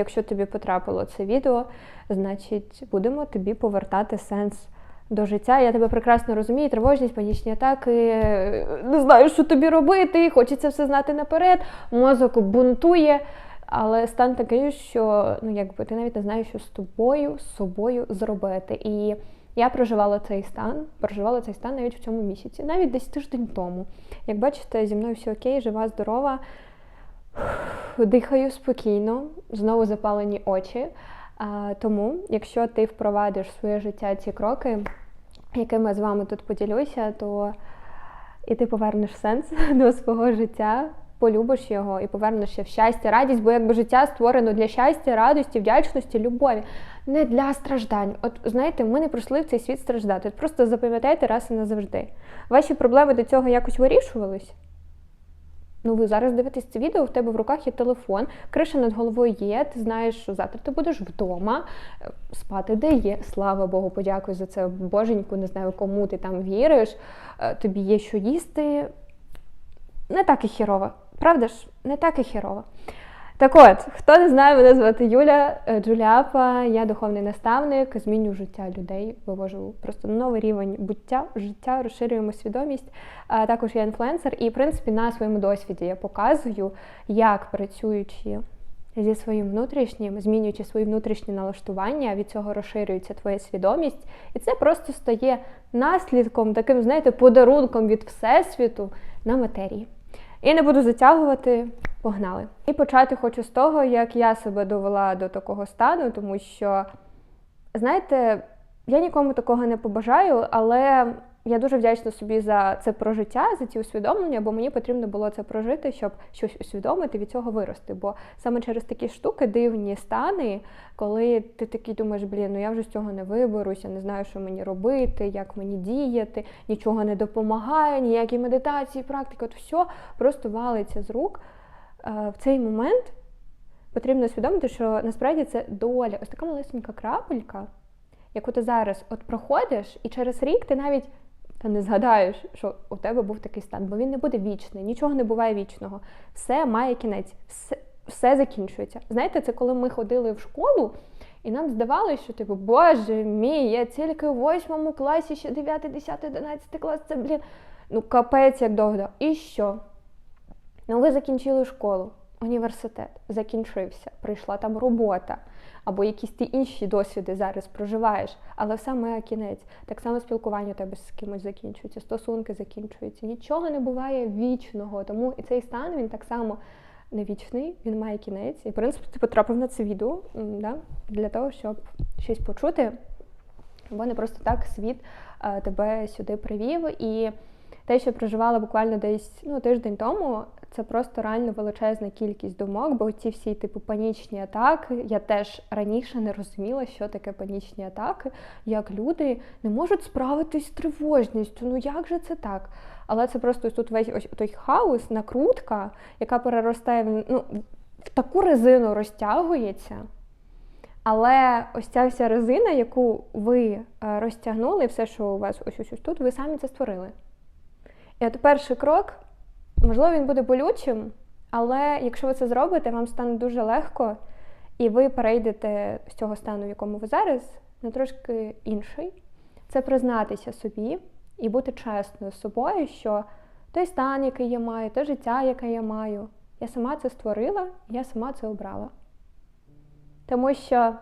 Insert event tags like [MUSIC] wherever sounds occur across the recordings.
Якщо тобі потрапило це відео, значить будемо тобі повертати сенс до життя. Я тебе прекрасно розумію, тривожність, панічні атаки, не знаю, що тобі робити, хочеться все знати наперед, мозок бунтує. Але стан такий, що ну якби ти навіть не знаєш, що з тобою, з собою зробити. І я проживала цей стан, проживала цей стан навіть в цьому місяці, навіть десь тиждень тому. Як бачите, зі мною все окей, жива, здорова, дихаю спокійно, знову запалені очі. Тому, якщо ти впровадиш в своє життя ці кроки, якими я з вами тут поділюся, то і ти повернеш сенс [LAUGHS] до свого життя, полюбиш його і повернешся в щастя, радість, бо якби життя створено для щастя, радості, вдячності, любові, не для страждань. От знаєте, ми не прийшли в цей світ страждати. От Просто запам'ятайте раз і назавжди. Ваші проблеми до цього якось вирішувались. Ну, ви зараз дивитесь це відео, в тебе в руках є телефон, криша над головою є, ти знаєш, що завтра ти будеш вдома, спати де є. Слава Богу, подякую за це боженьку, не знаю, кому ти там віриш, е, тобі є що їсти. Не так і хірово. Правда ж? Не так і хірово. Так от, хто не знає, мене звати Юля е, Джуліапа, я духовний наставник, змінюю життя людей, вивожу просто новий рівень буття, життя, розширюємо свідомість. А також я інфлюенсер, і в принципі на своєму досвіді я показую, як працюючи зі своїм внутрішнім, змінюючи свої внутрішні налаштування, від цього розширюється твоя свідомість, і це просто стає наслідком, таким, знаєте, подарунком від всесвіту на матерії. І не буду затягувати, погнали. І почати хочу з того, як я себе довела до такого стану, тому що, знаєте, я нікому такого не побажаю, але я дуже вдячна собі за це прожиття, за ці усвідомлення, бо мені потрібно було це прожити, щоб щось усвідомити від цього вирости. Бо саме через такі штуки, дивні стани, коли ти такий думаєш, блін, ну я вже з цього не виберуся, не знаю, що мені робити, як мені діяти, нічого не допомагає, ніякі медитації, практики, от все просто валиться з рук. Е, в цей момент потрібно усвідомити, що насправді це доля, ось така малесенька крапелька. Яку ти зараз от проходиш, і через рік ти навіть та не згадаєш, що у тебе був такий стан, бо він не буде вічний, нічого не буває вічного. Все має кінець, все все закінчується. Знаєте, це коли ми ходили в школу, і нам здавалося, що типу, боже мій, я тільки в восьмому класі, ще 9, 10, 11 клас, це, блін, ну капець як довго. І що? Ну, ви закінчили школу, університет закінчився, прийшла там робота або якісь ти інші досвіди зараз проживаєш, але має кінець. Так само спілкування у тебе з кимось закінчується, стосунки закінчуються. Нічого не буває вічного. Тому і цей стан він так само не вічний, він має кінець. І в принципі ти потрапив на це відео да, для того, щоб щось почути. Бо не просто так світ а, е, тебе сюди привів. І те, що проживала буквально десь ну, тиждень тому, це просто реально величезна кількість думок, бо ці всі типу панічні атаки. Я теж раніше не розуміла, що таке панічні атаки, як люди не можуть справитись з тривожністю. Ну як же це так? Але це просто тут весь ось той хаос, накрутка, яка переростає в ну, в таку резину розтягується. Але ось ця вся резина, яку ви е, розтягнули, все, що у вас ось ось, ось тут, ви самі це створили. І от перший крок Можливо, він буде болючим, але якщо ви це зробите, вам стане дуже легко, і ви перейдете з цього стану, в якому ви зараз, на трошки інший. Це признатися собі і бути чесною з собою, що той стан, який я маю, те життя, яке я маю, я сама це створила, я сама це обрала. Тому що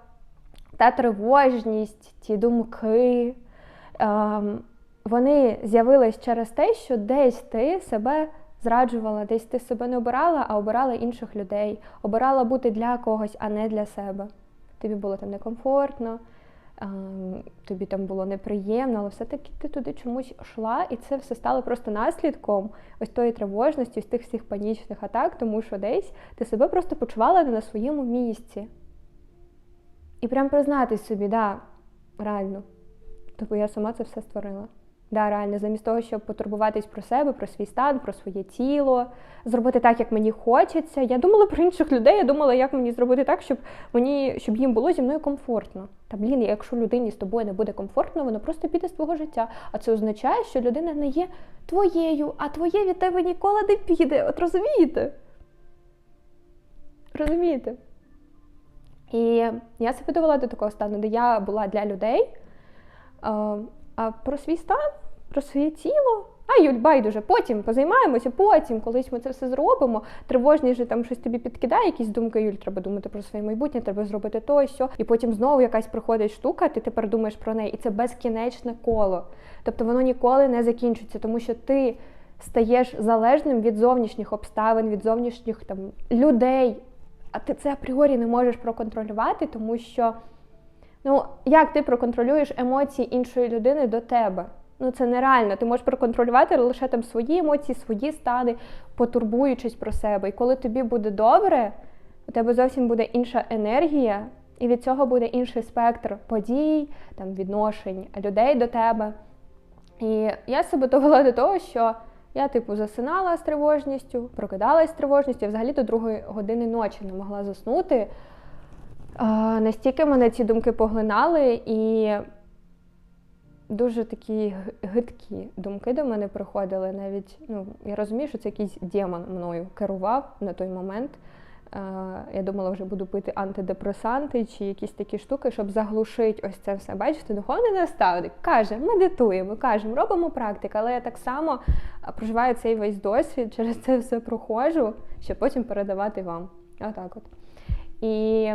та тривожність, ті думки, ем, вони з'явились через те, що десь ти себе зраджувала, десь ти себе не обирала, а обирала інших людей, обирала бути для когось, а не для себе. Тобі було там некомфортно, тобі там було неприємно, але все-таки ти туди чомусь йшла, і це все стало просто наслідком ось тої тривожності, з тих всіх панічних атак, тому що десь ти себе просто почувала не на своєму місці. І прям признатись собі, да, реально. Тобто я сама це все створила. Да, реально, замість того, щоб потурбуватись про себе, про свій стан, про своє тіло, зробити так, як мені хочеться. Я думала про інших людей, я думала, як мені зробити так, щоб мені, щоб їм було зі мною комфортно. Та блін, якщо людині з тобою не буде комфортно, вона просто піде з твого життя. А це означає, що людина не є твоєю, а твоє від тебе ніколи не піде. От розумієте? Розумієте? я себе довела до такого стану, де я була для людей, а, про свій стан, про своє тіло. А й байдуже, потім позаймаємося, потім, колись ми це все зробимо. Тривожніше там щось тобі підкидає, якісь думки, Юль, треба думати про своє майбутнє, треба зробити то і сьо. І потім знову якась приходить штука, ти тепер думаєш про неї, і це безкінечне коло. Тобто воно ніколи не закінчиться, тому що ти стаєш залежним від зовнішніх обставин, від зовнішніх там людей. А ти це апріорі не можеш проконтролювати, тому що ну як ти проконтролюєш емоції іншої людини до тебе? Ну це нереально. Ти можеш проконтролювати лише там свої емоції, свої стани, потурбуючись про себе. І коли тобі буде добре, у тебе зовсім буде інша енергія, і від цього буде інший спектр подій, там відношень людей до тебе. І я себе [LAUGHS] довела до того, що я, типу, засинала з тривожністю, прокидалась з тривожністю, і взагалі до другої години ночі не могла заснути. Настільки мене ці думки поглинали, і дуже такі гидкі думки до мене приходили. Навіть ну, я розумію, що це якийсь демон мною керував на той момент. Я думала, вже буду пити антидепресанти чи якісь такі штуки, щоб заглушити ось це все. Бачите, духовний наставник каже, медитуємо, кажемо, робимо практику, але я так само проживаю цей весь досвід, через це все проходжу, щоб потім передавати вам. Отак от. І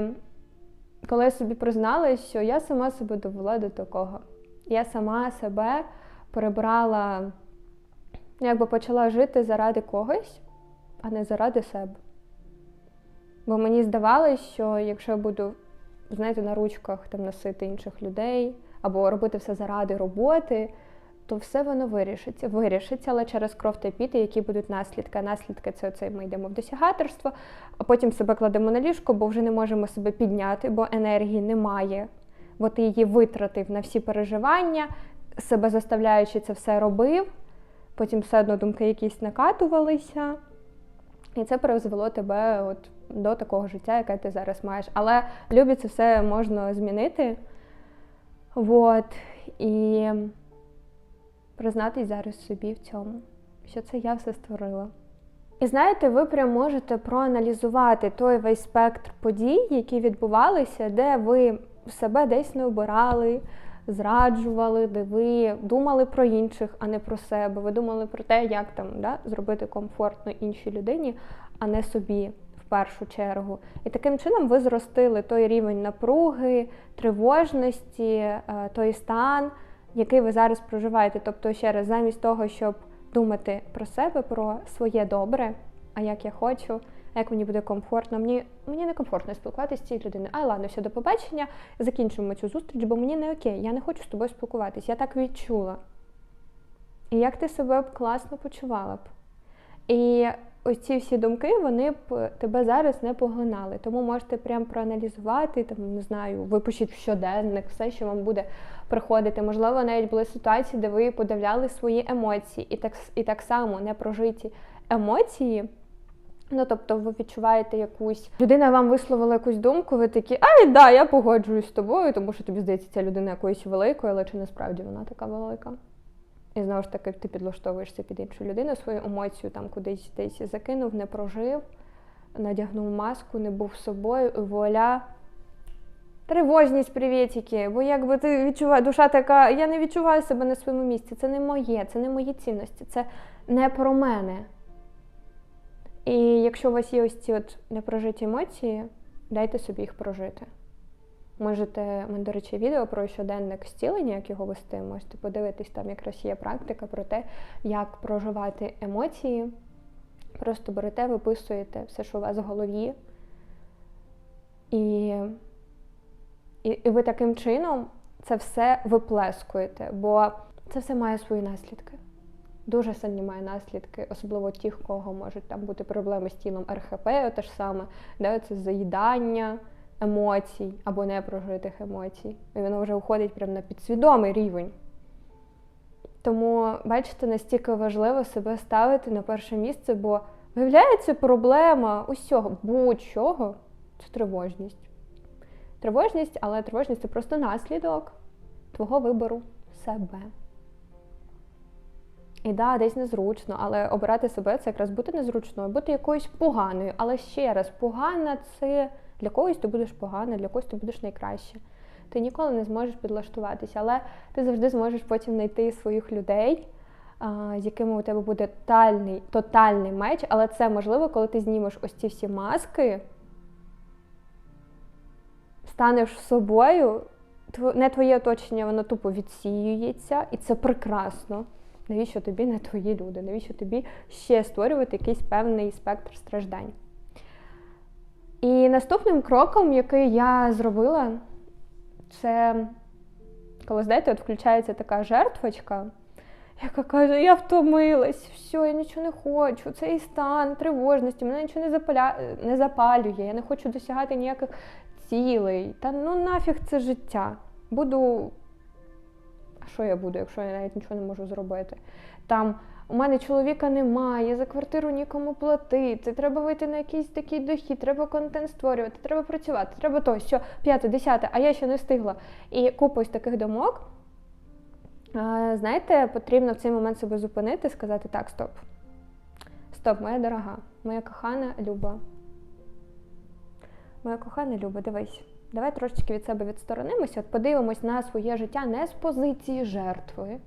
коли я собі призналась, що я сама себе довела до такого. Я сама себе перебрала, якби почала жити заради когось, а не заради себе. Бо мені здавалося, що якщо я буду, знаєте, на ручках там носити інших людей або робити все заради роботи, то все воно вирішиться. Вирішиться, але через кров та піти, які будуть наслідки. наслідки це оце ми йдемо в досягаторство, а потім себе кладемо на ліжко, бо вже не можемо себе підняти, бо енергії немає, бо ти її витратив на всі переживання, себе заставляючи це все робив. Потім все одно думки якісь накатувалися. І це призвело тебе от до такого життя, яке ти зараз маєш. Але любі це все можна змінити. От. І признатись зараз собі в цьому, що це я все створила. І знаєте, ви прям можете проаналізувати той весь спектр подій, які відбувалися, де ви себе десь не обирали, зраджували, де ви думали про інших, а не про себе. Ви думали про те, як там да, зробити комфортно іншій людині, а не собі в першу чергу. І таким чином ви зростили той рівень напруги, тривожності, е, той стан, який ви зараз проживаєте. Тобто, ще раз, замість того, щоб думати про себе, про своє добре, а як я хочу як мені буде комфортно. Мені мені не комфортно спілкуватися з цією людиною. Ай, ладно, все, до побачення, закінчимо цю зустріч, бо мені не окей, я не хочу з тобою спілкуватися. Я так відчула. І як ти себе б класно почувала б? І ось ці всі думки, вони б тебе зараз не поглинали. Тому можете прям проаналізувати, там, не знаю, випишіть в щоденник, все, що вам буде приходити. Можливо, навіть були ситуації, де ви подавляли свої емоції, і так, і так само непрожиті емоції. Ну, тобто, ви відчуваєте якусь людина вам висловила якусь думку, ви такі, ай, да, я погоджуюсь з тобою, тому що тобі здається, ця людина якоюсь великою, але чи насправді вона така велика? І знову ж таки, ти підлаштовуєшся під іншу людину, свою емоцію там кудись десь закинув, не прожив, надягнув маску, не був собою, і вуаля. Тривожність, привітики, бо якби ти відчуваєш, душа така, я не відчуваю себе на своєму місці. Це не моє, це не мої цінності, це не про мене. І якщо у вас є ось ці от непрожиті емоції, дайте собі їх прожити. Можете, ми, до речі, відео про щоденник зцілення, як його вести, можете подивитись, там якраз є практика про те, як проживати емоції. Просто берете, виписуєте все, що у вас в голові. І, і, і ви таким чином це все виплескуєте, бо це все має свої наслідки дуже сильні має наслідки, особливо в кого можуть там бути проблеми з тілом РХП, те ж саме, де це заїдання емоцій або непрожитих емоцій. І воно вже уходить прямо на підсвідомий рівень. Тому, бачите, настільки важливо себе ставити на перше місце, бо виявляється проблема усього, будь-чого це тривожність. Тривожність, але тривожність це просто наслідок твого вибору себе. І да, десь незручно, але обирати себе це якраз бути незручною, бути якоюсь поганою. Але ще раз, погана це Для когось ти будеш погана, для когось ти будеш найкраще. Ти ніколи не зможеш підлаштуватися, але ти завжди зможеш потім знайти своїх людей, з якими у тебе буде тотальний, тотальний меч, але це можливо, коли ти знімеш ось ці всі маски, станеш собою, не твоє оточення, воно тупо відсіюється, і це прекрасно. Навіщо тобі не твої люди? Навіщо тобі ще створювати якийсь певний спектр страждань? І наступним кроком, який я зробила, це коли, знаєте, от включається така жертвочка, яка каже: Я втомилась, все, я нічого не хочу, цей стан тривожності, мене нічого не, запаля... не запалює, я не хочу досягати ніяких цілей. Та ну нафіг це життя. Буду. А що я буду, якщо я навіть нічого не можу зробити? Там у мене чоловіка немає, за квартиру нікому платити, треба вийти на якийсь такий дохід, треба контент створювати, треба працювати, треба то, що п'яте, десяте, а я ще не встигла. І купа ось таких думок. Знаєте, потрібно в цей момент себе зупинити, сказати: так, стоп. Стоп, моя дорога, моя кохана Люба. Моя кохана Люба, дивись, давай трошечки від себе відсторонимося, от подивимось на своє життя не з позиції жертви,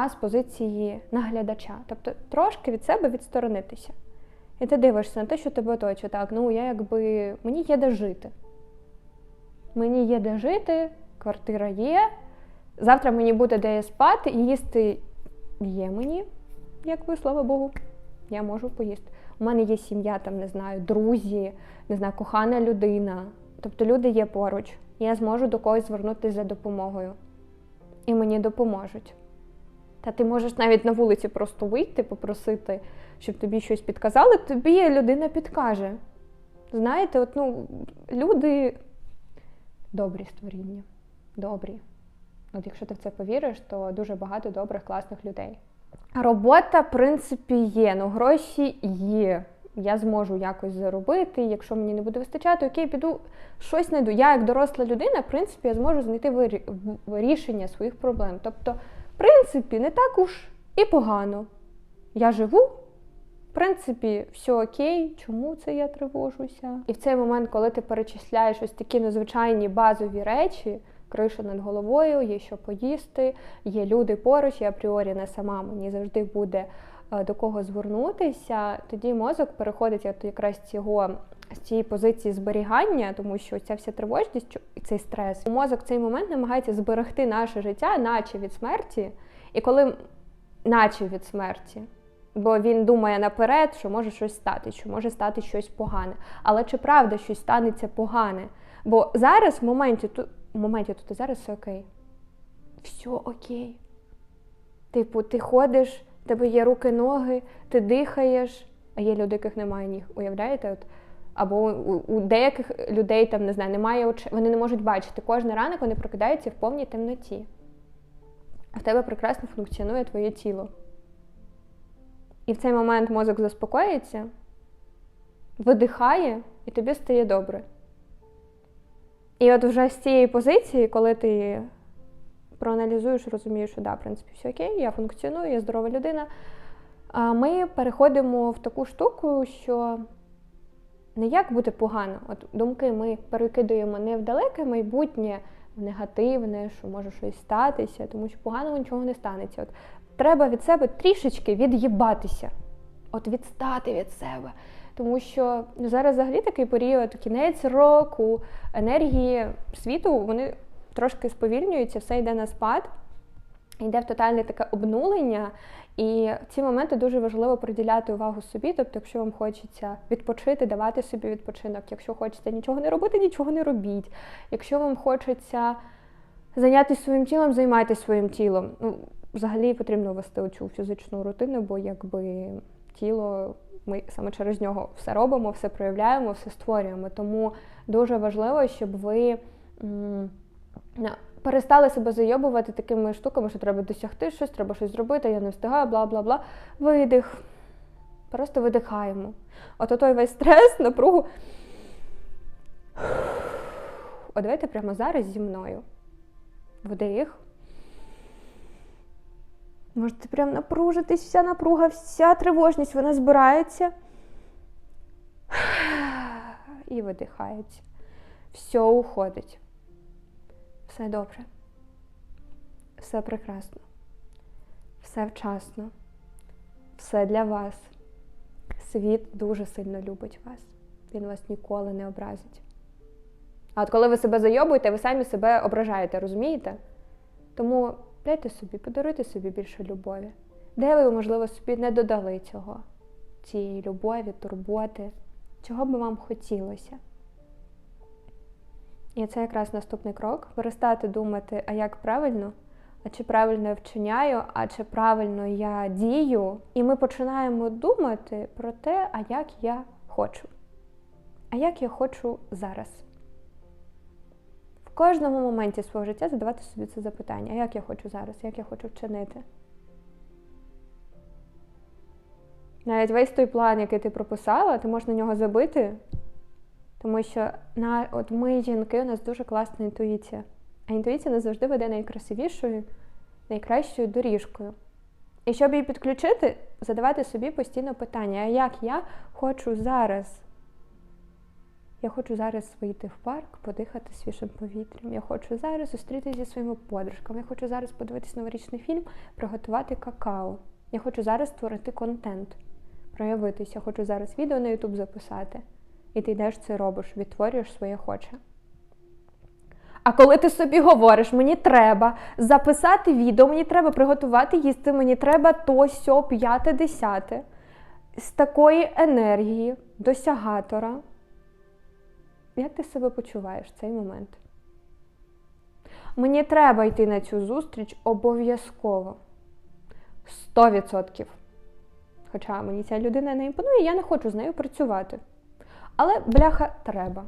а з позиції наглядача. Тобто трошки від себе відсторонитися. І ти дивишся на те, що тебе оточує. Так, ну я якби мені є де жити. Мені є де жити, квартира є. Завтра мені буде де спати, і їсти є мені, якби, слава Богу, я можу поїсти. У мене є сім'я, там, не знаю, друзі, не знаю, кохана людина. Тобто люди є поруч. Я зможу до когось звернутися за допомогою. І мені допоможуть. Та ти можеш навіть на вулиці просто вийти, попросити, щоб тобі щось підказали, тобі людина підкаже. Знаєте, от, ну, люди добрі створіння. Добрі. От якщо ти в це повіриш, то дуже багато добрих, класних людей. Робота, в принципі, є, ну гроші є. Я зможу якось заробити. Якщо мені не буде вистачати, окей, піду щось знайду. Я, як доросла людина, в принципі, я зможу знайти вирі- в- рішення своїх проблем. Тобто, принципі, не так уж і погано. Я живу, в принципі, все окей, чому це я тривожуся? І в цей момент, коли ти перечисляєш ось такі надзвичайні базові речі, криша над головою, є що поїсти, є люди поруч, я апріорі не сама, мені завжди буде до кого звернутися, тоді мозок переходить от якраз цього. З цієї позиції зберігання, тому що ця вся тривожність і цей стрес, мозок в цей момент намагається зберегти наше життя, наче від смерті, і коли наче від смерті, бо він думає наперед, що може щось стати, що може стати щось погане. Але чи правда щось станеться погане? Бо зараз в моменті тут, в моменті тут і зараз все окей. Все окей. Типу, ти ходиш, тебе є руки, ноги, ти дихаєш, а є люди, яких немає ніг. Уявляєте? От, або у, у деяких людей там не знаю, немає очей, вони не можуть бачити. Кожен ранок вони прокидаються в повній темноті. А в тебе прекрасно функціонує твоє тіло. І в цей момент мозок заспокоїться, видихає, і тобі стає добре. І от вже з цієї позиції, коли ти проаналізуєш, розумієш, що да, в принципі, все окей, я функціоную, я здорова людина. а Ми переходимо в таку штуку, що не як буде погано. От думки ми перекидуємо не в далеке майбутнє, в негативне, що може щось статися, тому що поганого нічого не станеться. От треба від себе трішечки від'їбатися, от відстати від себе. Тому що ну, зараз взагалі такий період, кінець року, енергії світу, вони трошки сповільнюються, все йде на спад, йде в тотальне таке обнулення. І ці моменти дуже важливо приділяти увагу собі. Тобто, якщо вам хочеться відпочити, давати собі відпочинок, якщо хочеться нічого не робити, нічого не робіть. Якщо вам хочеться зайнятися своїм тілом, займайтеся своїм тілом. Ну, взагалі потрібно вести оцю фізичну рутину, бо якби тіло, ми саме через нього все робимо, все проявляємо, все створюємо. Тому дуже важливо, щоб ви. Перестали себе зайобувати такими штуками, що треба досягти щось, треба щось зробити, я не встигаю, бла бла бла. Видих. Просто видихаємо. От той весь стрес, напругу. От давайте прямо зараз зі мною. Вдих. Можете прям напружитись, вся напруга, вся тривожність, вона збирається. І видихається. Все уходить. Все добре. Все прекрасно. Все вчасно. Все для вас. Світ дуже сильно любить вас. Він вас ніколи не образить. А от коли ви себе зайобуєте, ви самі себе ображаєте, розумієте? Тому дайте собі, подаруйте собі більше любові. Де ви, можливо, собі не додали цього, цієї любові, турботи, чого би вам хотілося. І це якраз наступний крок перестати думати, а як правильно, а чи правильно я вчиняю, а чи правильно я дію. І ми починаємо думати про те, а як я хочу. А як я хочу зараз. В кожному моменті свого життя задавати собі це запитання, а як я хочу зараз, як я хочу вчинити. Навіть весь той план, який ти прописала, ти можеш на нього забити, тому що на, от ми, жінки, у нас дуже класна інтуїція. А інтуїція нас завжди веде найкрасивішою, найкращою доріжкою. І щоб її підключити, задавати собі постійно питання, а як я хочу зараз? Я хочу зараз вийти в парк, подихати свіжим повітрям. Я хочу зараз зустрітися зі своїми подружками. Я хочу зараз подивитися новорічний фільм, приготувати какао. Я хочу зараз створити контент, проявитися. Я хочу зараз відео на YouTube записати. І ти йдеш це робиш, відтворюєш своє хоче. А коли ти собі говориш, мені треба записати відео, мені треба приготувати їсти, мені треба то, сьо, п'яте, десяте, з такої енергії, досягатора, як ти себе почуваєш в цей момент? Мені треба йти на цю зустріч обов'язково. 100%. Хоча мені ця людина не імпонує, я не хочу з нею працювати. Але, бляха, треба.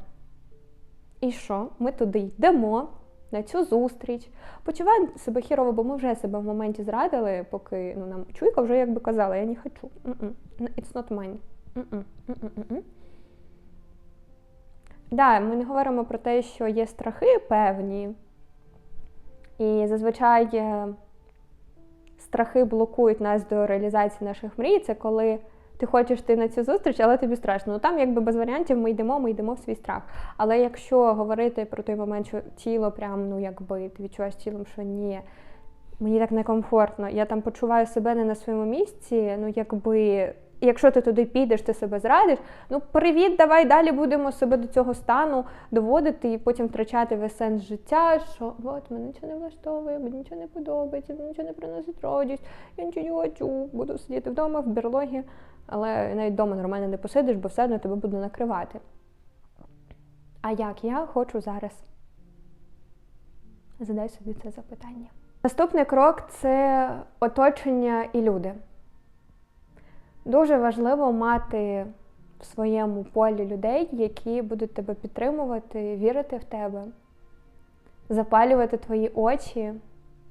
І що? Ми туди йдемо на цю зустріч. Почуваємо себе хірово, бо ми вже себе в моменті зрадили, поки ну, нам чуйка вже якби казала, я не хочу. It's not mine. Да, ми не говоримо про те, що є страхи певні. І зазвичай е, страхи блокують нас до реалізації наших мрій. Це коли ти хочеш йти на цю зустріч, але тобі страшно. Ну там, якби без варіантів, ми йдемо, ми йдемо в свій страх. Але якщо говорити про той момент, що тіло прям, ну якби ти відчуваєш тілом, що ні, мені так некомфортно, я там почуваю себе не на своєму місці, ну якби. Якщо ти туди підеш, ти себе зрадиш, ну привіт, давай далі будемо себе до цього стану доводити і потім втрачати весь сенс життя, що от мене нічого не влаштовує, мені нічого не подобається, мені нічого не приносить радість, я нічого не хочу, буду сидіти вдома в берлогі, але навіть вдома нормально не посидиш, бо все одно тебе буде накривати. А як я хочу зараз? Задай собі це запитання. Наступний крок це оточення і люди. Дуже важливо мати в своєму полі людей, які будуть тебе підтримувати, вірити в тебе, запалювати твої очі,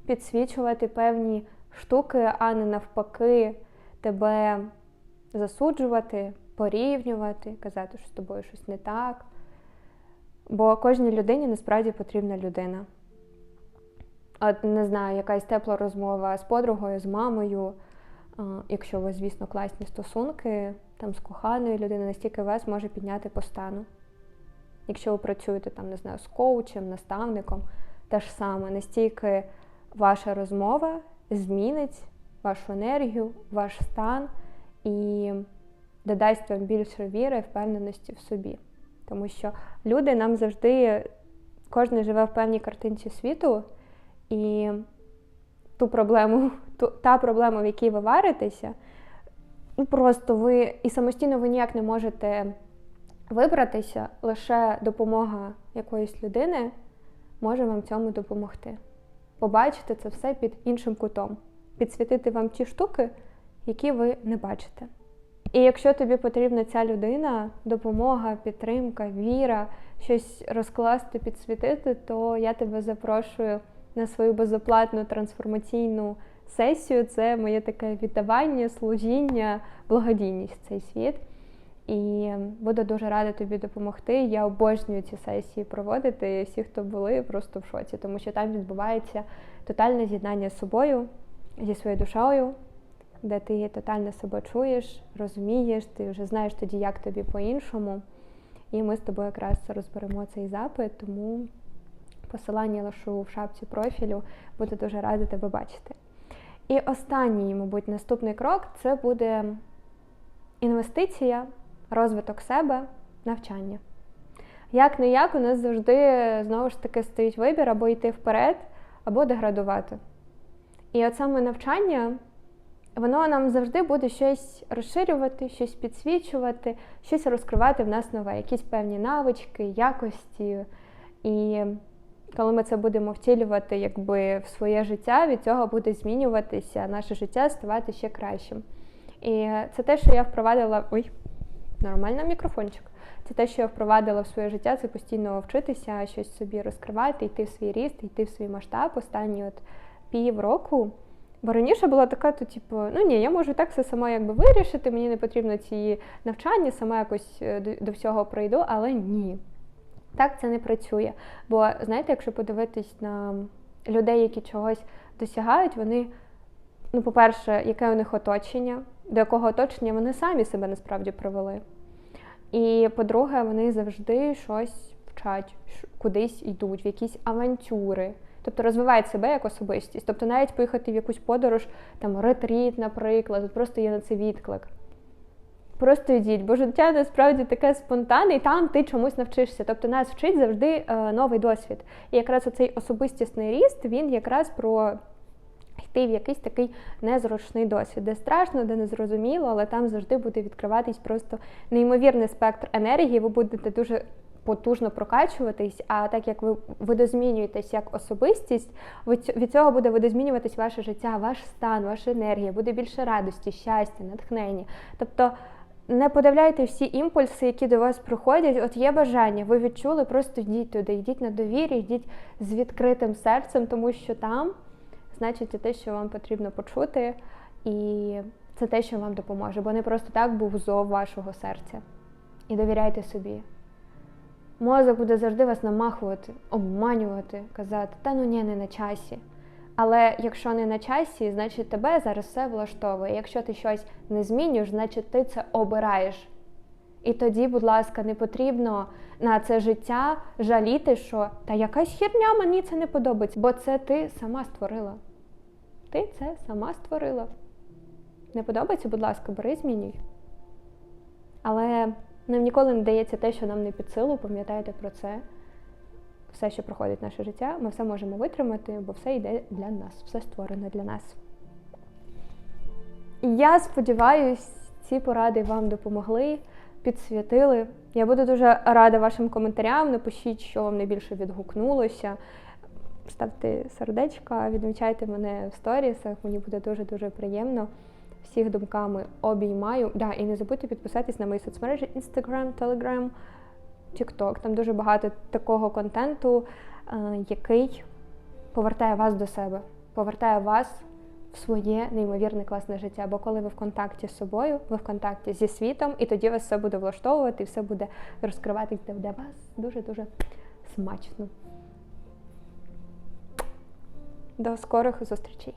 підсвічувати певні штуки, а не навпаки, тебе засуджувати, порівнювати, казати, що з тобою щось не так. Бо кожній людині насправді потрібна людина. От не знаю, якась тепла розмова з подругою, з мамою. Якщо у вас, звісно, класні стосунки там з коханою людиною, настільки вас може підняти по стану. Якщо ви працюєте там, не знаю, з коучем, наставником, те ж саме, настільки ваша розмова змінить вашу енергію, ваш стан і додасть вам більше віри і впевненості в собі. Тому що люди нам завжди, кожен живе в певній картинці світу, і ту проблему, ту, та проблема, в якій ви варитеся, ну просто ви і самостійно ви ніяк не можете вибратися, лише допомога якоїсь людини може вам цьому допомогти. Побачити це все під іншим кутом, підсвітити вам ті штуки, які ви не бачите. І якщо тобі потрібна ця людина, допомога, підтримка, віра, щось розкласти, підсвітити, то я тебе запрошую на свою безоплатну трансформаційну сесію. Це моє таке віддавання, служіння, благодійність в цей світ. І буду дуже рада тобі допомогти. Я обожнюю ці сесії проводити. Всі, хто були, просто в шоці, тому що там відбувається тотальне з'єднання з собою, зі своєю душою, де ти тотально себе чуєш, розумієш, ти вже знаєш тоді, як тобі по-іншому. і ми з тобою якраз розберемо цей запит, тому посилання лишу в шапці профілю, буду дуже рада тебе бачити. І останній, мабуть, наступний крок це буде інвестиція, розвиток себе, навчання. Як не як, у нас завжди знову ж таки стоїть вибір або йти вперед, або деградувати. І от саме навчання, воно нам завжди буде щось розширювати, щось підсвічувати, щось розкривати в нас нове, якісь певні навички, якості. І коли ми це будемо втілювати якби, в своє життя, від цього буде змінюватися наше життя, ставати ще кращим. І це те, що я впровадила. Ой, нормально мікрофончик. Це те, що я впровадила в своє життя, це постійно вчитися, щось собі розкривати, йти в свій ріст, йти в свій масштаб. Останні от півроку. Бо раніше була така, то типу, ну ні, я можу так все сама якби вирішити, мені не потрібно ці навчання, сама якось е, до, всього пройду, але ні. Так це не працює. Бо знаєте, якщо подивитись на людей, які чогось досягають, вони, ну, по-перше, яке у них оточення, до якого оточення вони самі себе насправді привели. І по-друге, вони завжди щось вчать, кудись йдуть, в якісь авантюри. Тобто розвивають себе як особистість. Тобто навіть поїхати в якусь подорож, там ретріт, наприклад, просто є на це відклик. Просто йдіть, бо життя насправді таке спонтанне, і там ти чомусь навчишся. Тобто нас вчить завжди е, новий досвід. І якраз оцей особистісний ріст, він якраз про йти в якийсь такий незручний досвід, де страшно, де незрозуміло, але там завжди буде відкриватись просто неймовірний спектр енергії. Ви будете дуже потужно прокачуватись, а так як ви видозмінюєтесь як особистість, від цього буде видозмінюватись ваше життя, ваш стан, ваша енергія, буде більше радості, щастя, натхнення. Тобто не подавляйте всі імпульси, які до вас приходять. От є бажання, ви відчули, просто йдіть туди, йдіть на довірі, йдіть з відкритим серцем, тому що там значить те, що вам потрібно почути, і це те, що вам допоможе, бо не просто так був зов вашого серця. І довіряйте собі. Мозок буде завжди вас намахувати, обманювати, казати, та ну ні, не на часі. Але якщо не на часі, значить тебе зараз все влаштовує. Якщо ти щось не змінюєш, значить ти це обираєш. І тоді, будь ласка, не потрібно на це життя жаліти, що та якась херня мені це не подобається, бо це ти сама створила. Ти це сама створила. Не подобається, будь ласка, бери, змінюй. Але нам ніколи не дається те, що нам не під силу, пам'ятайте про це. Все, що проходить наше життя, ми все можемо витримати, бо все йде для нас, все створено для нас. Я сподіваюся, ці поради вам допомогли, підсвятили. Я буду дуже рада вашим коментарям. Напишіть, що вам найбільше відгукнулося. Ставте сердечка, відмічайте мене в сторісах, мені буде дуже-дуже приємно. Всіх думками обіймаю. Да, І не забудьте підписатись на мої соцмережі Instagram, Telegram, TikTok. Там дуже багато такого контенту, який повертає вас до себе, повертає вас в своє неймовірне класне життя. Бо коли ви в контакті з собою, ви в контакті зі світом, і тоді вас все буде влаштовувати, і все буде розкриватися для вас дуже-дуже смачно. До скорих зустрічей!